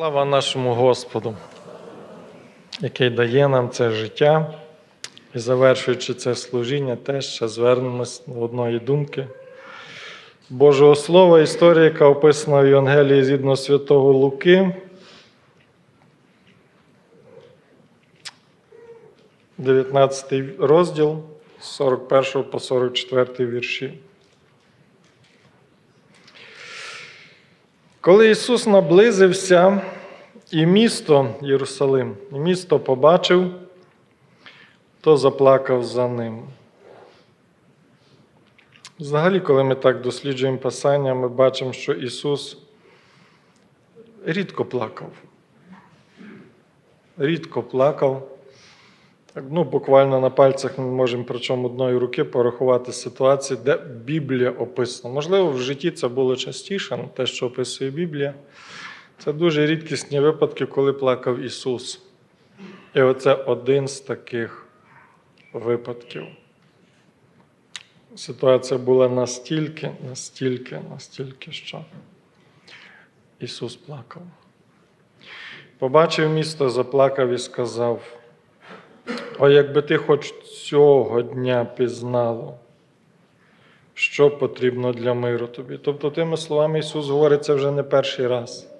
Слава нашому Господу, який дає нам це життя. І завершуючи це служіння, теж ще звернемось до одної думки. Божого Слова, історія, яка описана в Євангелії згідно святого Луки. 19 розділ з 41 по 44 вірші. Коли Ісус наблизився і місто Єрусалим, і місто побачив, то заплакав за ним. Взагалі, коли ми так досліджуємо Писання, ми бачимо, що Ісус рідко плакав. Рідко плакав. Так, ну, буквально на пальцях ми можемо причому одної руки порахувати ситуації, де Біблія описана. Можливо, в житті це було частіше, але те, що описує Біблія, це дуже рідкісні випадки, коли плакав Ісус. І оце один з таких випадків. Ситуація була настільки, настільки, настільки, що Ісус плакав. Побачив місто, заплакав і сказав. О, якби ти хоч цього дня пізнало, що потрібно для миру тобі. Тобто, тими словами Ісус говорить, це вже не перший раз.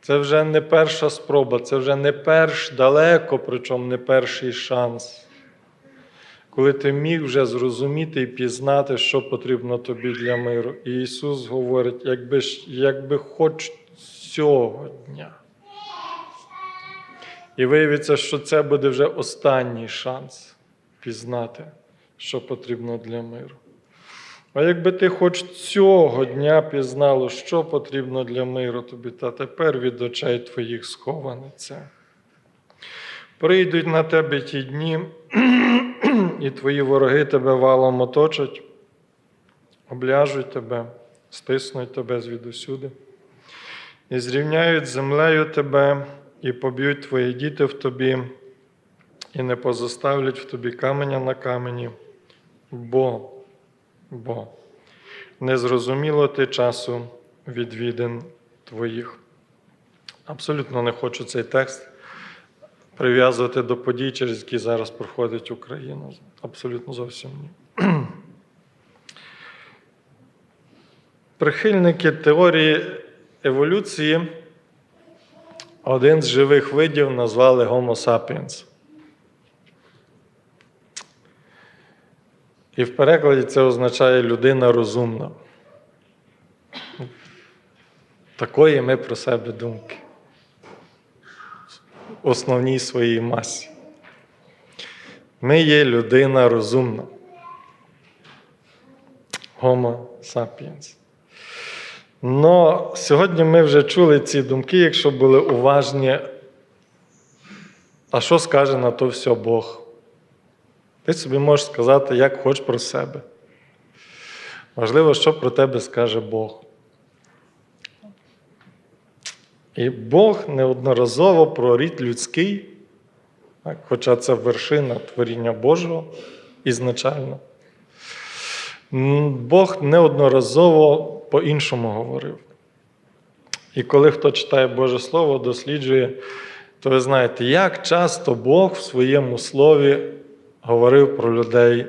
Це вже не перша спроба, це вже не перш далеко, причому не перший шанс. Коли ти міг вже зрозуміти і пізнати, що потрібно тобі для миру. І Ісус говорить, якби, якби хоч цього дня. І виявиться, що це буде вже останній шанс пізнати, що потрібно для миру. А якби ти хоч цього дня пізнало, що потрібно для миру тобі, та тепер від очей твоїх сховане це. Прийдуть на тебе ті дні, і твої вороги тебе валом оточать, обляжуть тебе, стиснуть тебе звідусюди, і зрівняють землею тебе, і поб'ють твої діти в тобі, і не позоставлять в тобі каменя на камені, бо, бо не зрозуміло ти часу відвідин твоїх. Абсолютно не хочу цей текст прив'язувати до подій, через які зараз проходить Україна. Абсолютно зовсім ні. Прихильники теорії еволюції один з живих видів назвали Homo sapiens. І в перекладі це означає людина розумна. Такої ми про себе думки. В основній своїй масі. Ми є людина розумна. Homo sapiens. Но сьогодні ми вже чули ці думки, якщо були уважні. А що скаже на то все Бог? Ти собі можеш сказати, як хочеш про себе. Важливо, що про тебе скаже Бог. І Бог неодноразово про рід людський, хоча це вершина творіння Божого ізначально. Бог неодноразово по-іншому говорив. І коли хто читає Боже Слово, досліджує, то ви знаєте, як часто Бог в своєму слові говорив про людей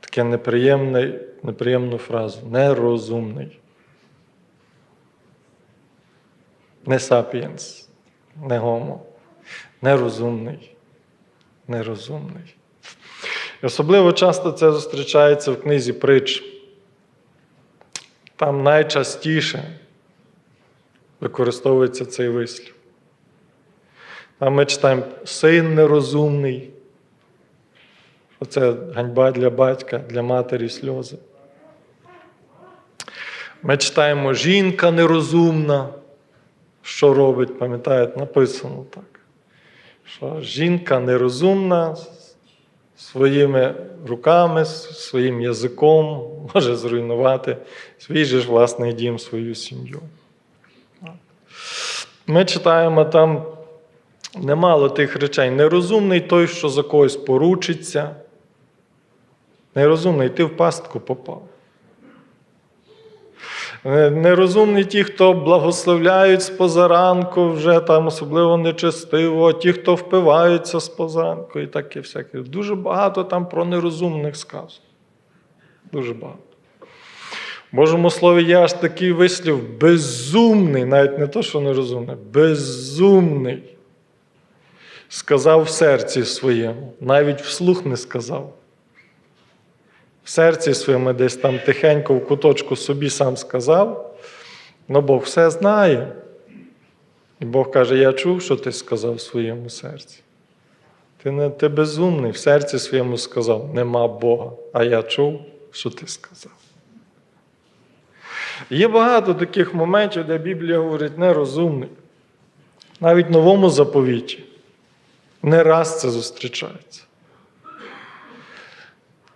таке неприємне, неприємну фразу нерозумний. Не сапієнс, не гомо, нерозумний, нерозумний. І особливо часто це зустрічається в книзі притч. Там найчастіше використовується цей вислів. Там ми читаємо син нерозумний. Оце ганьба для батька, для матері сльози. Ми читаємо жінка нерозумна. Що робить, пам'ятаєте, написано так. Що жінка нерозумна своїми руками, своїм язиком може зруйнувати свій же ж власний дім, свою сім'ю. Ми читаємо там немало тих речей. Нерозумний той, що за когось поручиться. Нерозумний, ти в пастку попав. Не- Нерозумні ті, хто благословляють з позаранку, вже там особливо нечестиво, ті, хто впиваються з і таке всяке. Дуже багато там про нерозумних сказано. Дуже багато. В Божому слові є аж такий вислів безумний, навіть не то, що нерозумний, безумний. Сказав в серці своєму, навіть вслух не сказав. В серці своєму десь там тихенько в куточку собі сам сказав, але Бог все знає. І Бог каже: Я чув, що ти сказав в своєму серці. Ти не ти безумний, в серці своєму сказав, нема Бога, а я чув, що ти сказав. Є багато таких моментів, де Біблія говорить нерозумний. Навіть в новому заповіті не раз це зустрічається.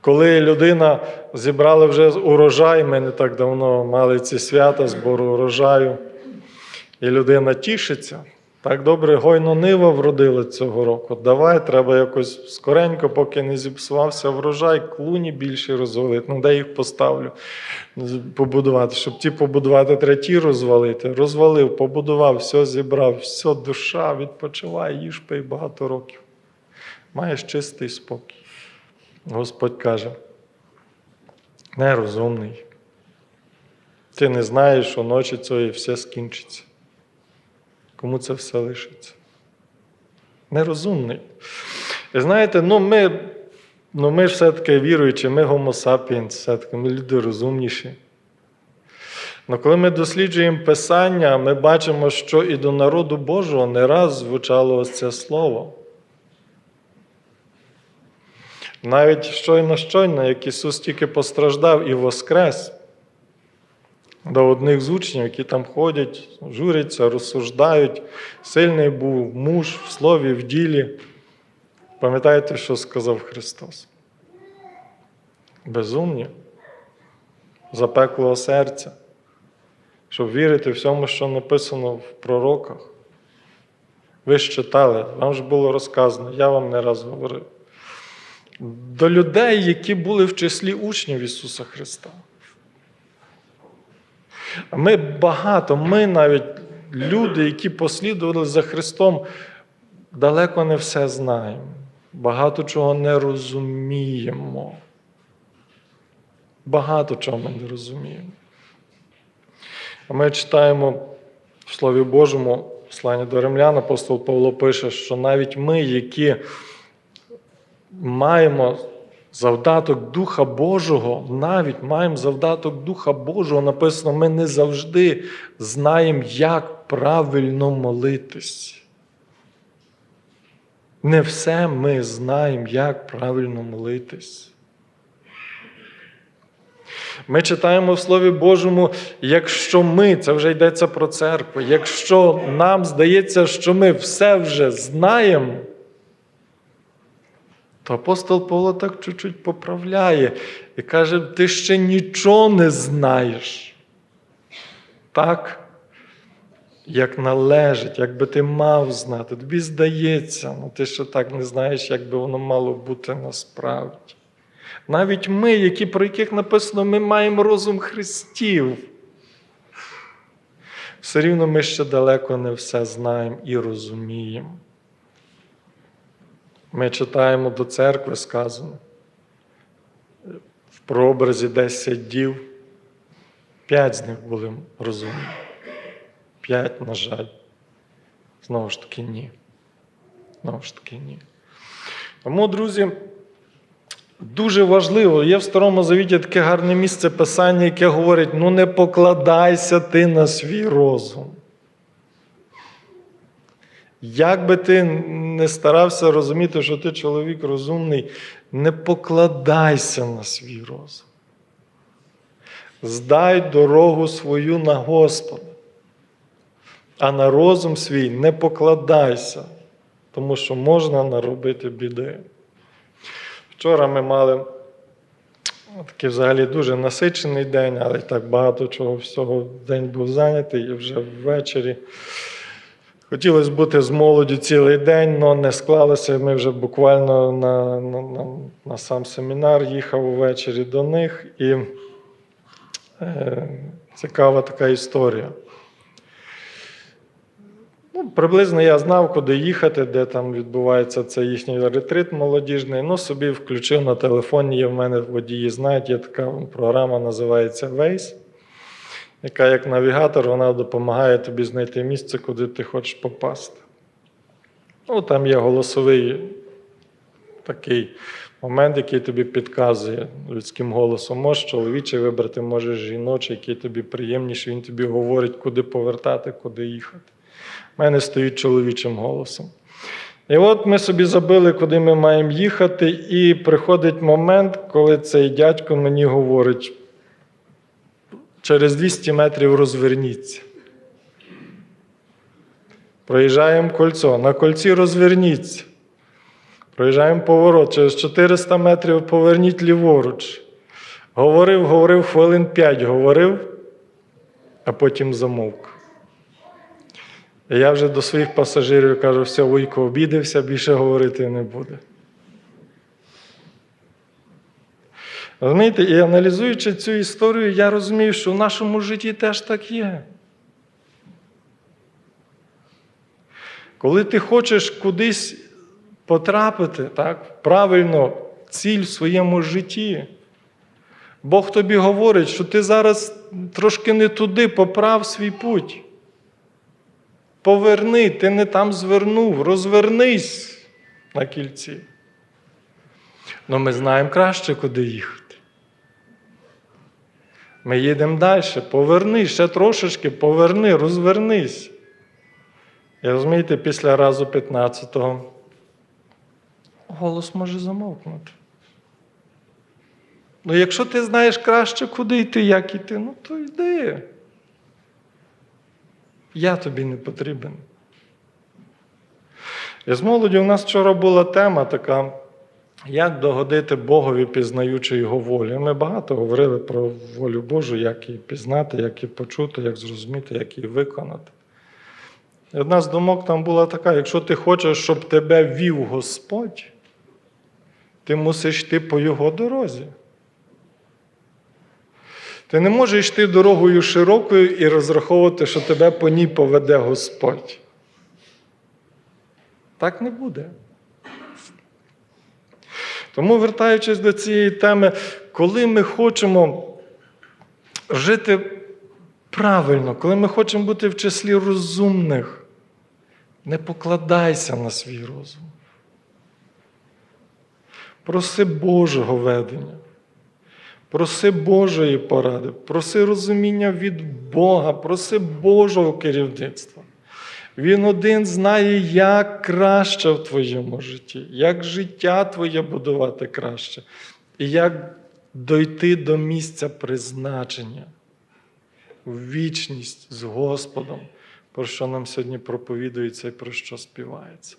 Коли людина зібрала вже урожай, ми не так давно мали ці свята збору урожаю, і людина тішиться. Так добре, гойно нива вродила цього року. Давай, треба якось скоренько, поки не зіпсувався врожай, клуні більше розвалити. Ну, де їх поставлю? Побудувати. Щоб ті побудувати, треба ті розвалити. Розвалив, побудував, все зібрав, все, душа відпочиває, їж пий багато років. Маєш чистий спокій. Господь каже, нерозумний. Ти не знаєш, що ночі цієї все скінчиться. Кому це все лишиться? Нерозумний. І знаєте, ну ми, ну ми ж все-таки віруючі, ми гомо сапіенс, все-таки ми люди розумніші. Але коли ми досліджуємо Писання, ми бачимо, що і до народу Божого не раз звучало ось це слово. Навіть щойно щойно, як Ісус тільки постраждав і воскрес, до одних з учнів, які там ходять, журяться, розсуждають, сильний був муж в слові, в ділі. Пам'ятаєте, що сказав Христос? Безумні, запеклого серця, щоб вірити всьому, що написано в пророках. Ви ж читали, вам ж було розказано, я вам не раз говорив. До людей, які були в числі учнів Ісуса Христа. Ми багато, ми навіть люди, які послідували за Христом, далеко не все знаємо. Багато чого не розуміємо. Багато чого ми не розуміємо. А ми читаємо в Слові Божому, в посланні до Римлян, апостол Павло пише, що навіть ми, які маємо завдаток Духа Божого, навіть маємо завдаток Духа Божого, написано, ми не завжди знаємо, як правильно молитись. Не все ми знаємо, як правильно молитись. Ми читаємо в Слові Божому, якщо ми, це вже йдеться про церкву, якщо нам здається, що ми все вже знаємо, то апостол Павло так чуть-чуть поправляє і каже: ти ще нічого не знаєш. Так, як належить, як би ти мав знати. Тобі здається, ну ти ще так не знаєш, як би воно мало бути насправді. Навіть ми, які, про яких написано, ми маємо розум Христів. Все рівно ми ще далеко не все знаємо і розуміємо. Ми читаємо до церкви сказано. В прообразі 10 дів. П'ять з них були розумні. П'ять, на жаль. Знову ж таки, ні. Знову ж таки, ні. Тому, друзі, дуже важливо, є в Старому Завіті таке гарне місце писання, яке говорить: ну не покладайся ти на свій розум. Як би ти не старався розуміти, що ти чоловік розумний, не покладайся на свій розум. Здай дорогу свою на Господа, а на розум свій не покладайся, тому що можна наробити біди. Вчора ми мали такий взагалі дуже насичений день, але так багато чого всього день був зайнятий і вже ввечері. Хотілося бути з молоді цілий день, але не склалося. Ми вже буквально на, на, на, на сам семінар їхав увечері до них. І е, цікава така історія. Ну, приблизно я знав, куди їхати, де там відбувається цей їхній ретрит молодіжний. Ну, собі включив на телефоні. Є в мене водії знають, є така програма, називається Waze, яка як навігатор вона допомагає тобі знайти місце, куди ти хочеш попасти. Ну, там є голосовий такий момент, який тобі підказує людським голосом. Можеш чоловічий вибрати, можеш жіночий, який тобі приємніший, він тобі говорить, куди повертати, куди їхати. У мене стоїть чоловічим голосом. І от ми собі забили, куди ми маємо їхати, і приходить момент, коли цей дядько мені говорить: через 200 метрів розверніться. Проїжджаємо кольцо. На кольці розверніться. Проїжджаємо поворот. Через 400 метрів поверніть ліворуч. Говорив, говорив, хвилин 5 говорив, а потім замовк. І я вже до своїх пасажирів кажу, все, Вуйко обідався, більше говорити не буде. Розумієте, і аналізуючи цю історію, я розумію, що в нашому житті теж так є. Коли ти хочеш кудись потрапити, так, правильно, ціль в своєму житті, Бог тобі говорить, що ти зараз трошки не туди поправ свій путь. Поверни, ти не там звернув, розвернись на кільці. Ну ми знаємо краще, куди їхати. Ми їдемо далі, поверни, ще трошечки, поверни, розвернись. І розумієте, після разу 15-го голос може замовкнути. Ну, якщо ти знаєш краще, куди йти, як йти, ну то йди. Я тобі не потрібен. І з молоді у нас вчора була тема така, як догодити Богові, пізнаючи Його волю. Ми багато говорили про волю Божу, як її пізнати, як її почути, як зрозуміти, як її виконати. І одна з думок там була така: якщо ти хочеш, щоб тебе вів Господь, ти мусиш йти по Його дорозі. Ти не можеш йти дорогою широкою і розраховувати, що тебе по ній поведе Господь. Так не буде. Тому, вертаючись до цієї теми, коли ми хочемо жити правильно, коли ми хочемо бути в числі розумних, не покладайся на свій розум. Проси Божого ведення. Проси Божої поради, проси розуміння від Бога, проси Божого керівництва. Він один знає, як краще в твоєму житті, як життя твоє будувати краще, і як дойти до місця призначення, в вічність з Господом, про що нам сьогодні проповідується і про що співається.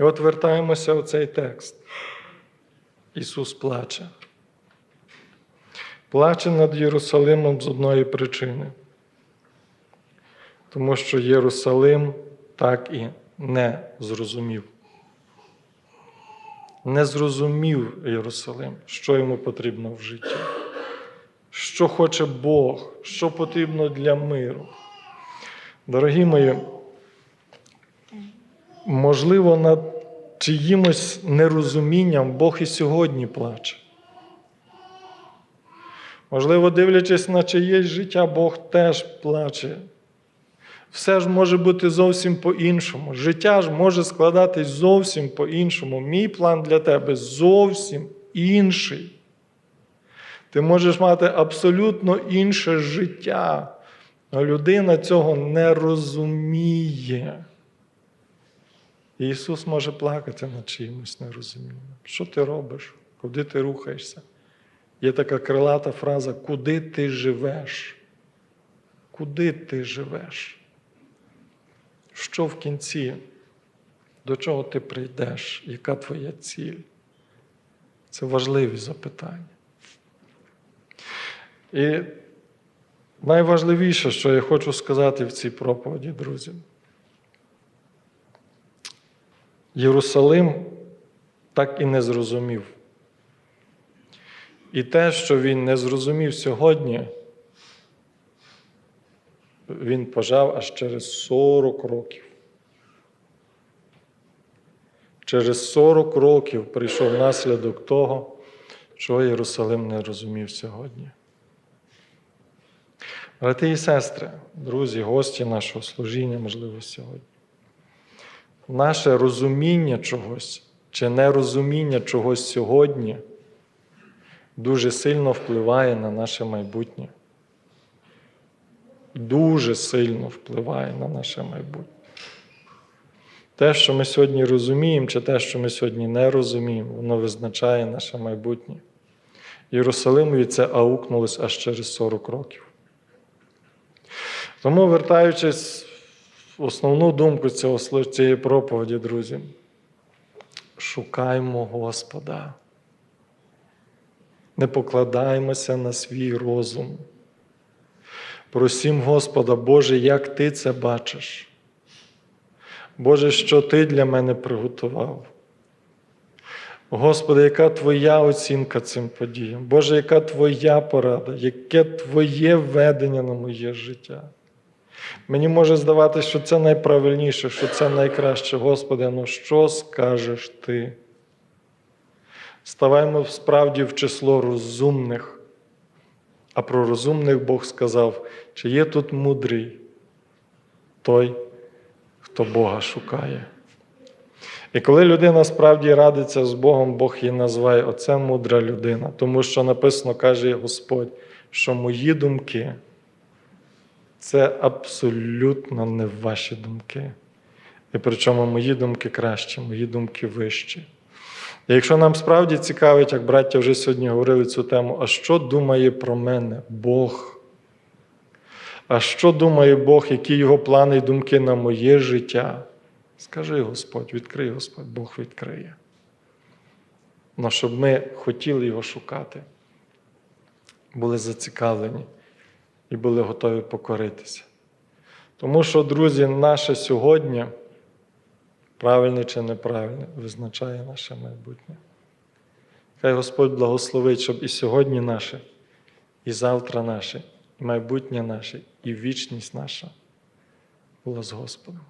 І от вертаємося в цей текст. Ісус плаче. Плаче над Єрусалимом з одної причини. Тому що Єрусалим так і не зрозумів. Не зрозумів Єрусалим, що йому потрібно в житті, що хоче Бог, що потрібно для миру. Дорогі мої, можливо, над чиїмось нерозумінням Бог і сьогодні плаче. Можливо, дивлячись на чиєсь життя, Бог теж плаче. Все ж може бути зовсім по-іншому. Життя ж може складатись зовсім по-іншому. Мій план для тебе зовсім інший. Ти можеш мати абсолютно інше життя, але людина цього не розуміє. Ісус може плакати над чиїмось нерозумінням. Що ти робиш? Куди ти рухаєшся? Є така крилата фраза, куди ти живеш? Куди ти живеш? Що в кінці? До чого ти прийдеш? Яка твоя ціль? Це важливі запитання. І найважливіше, що я хочу сказати в цій проповіді, друзі. Єрусалим так і не зрозумів. І те, що він не зрозумів сьогодні, він пожав аж через 40 років. Через 40 років прийшов наслідок того, що Єрусалим не розумів сьогодні. Брати і сестри, друзі, гості нашого служіння, можливо, сьогодні. Наше розуміння чогось чи нерозуміння чогось сьогодні дуже сильно впливає на наше майбутнє. Дуже сильно впливає на наше майбутнє. Те, що ми сьогодні розуміємо, чи те, що ми сьогодні не розуміємо, воно визначає наше майбутнє. Єрусалимові це аукнулось аж через 40 років. Тому, вертаючись в основну думку цього, цієї проповіді, друзі, шукаймо Господа. Не покладаймося на свій розум. Просім Господа, Боже, як Ти це бачиш? Боже, що Ти для мене приготував? Господи, яка Твоя оцінка цим подіям? Боже, яка Твоя порада, яке Твоє ведення на моє життя? Мені може здаватися, що це найправильніше, що це найкраще. Господи, ну що скажеш Ти? Ставаймо справді в число розумних. А про розумних Бог сказав, чи є тут мудрий той, хто Бога шукає. І коли людина справді радиться з Богом, Бог її називає оце мудра людина, тому що написано, каже Господь, що мої думки це абсолютно не ваші думки. І причому мої думки кращі, мої думки вищі. І якщо нам справді цікавить, як браття вже сьогодні говорили цю тему, а що думає про мене Бог? А що думає Бог, які його плани і думки на моє життя? Скажи Господь, відкрий Господь, Бог відкриє. Но щоб ми хотіли його шукати, були зацікавлені і були готові покоритися. Тому що, друзі, наше сьогодні, правильне чи неправильне, визначає наше майбутнє. Хай Господь благословить, щоб і сьогодні наше, і завтра наше, і майбутнє наше, і вічність наша була з Господом.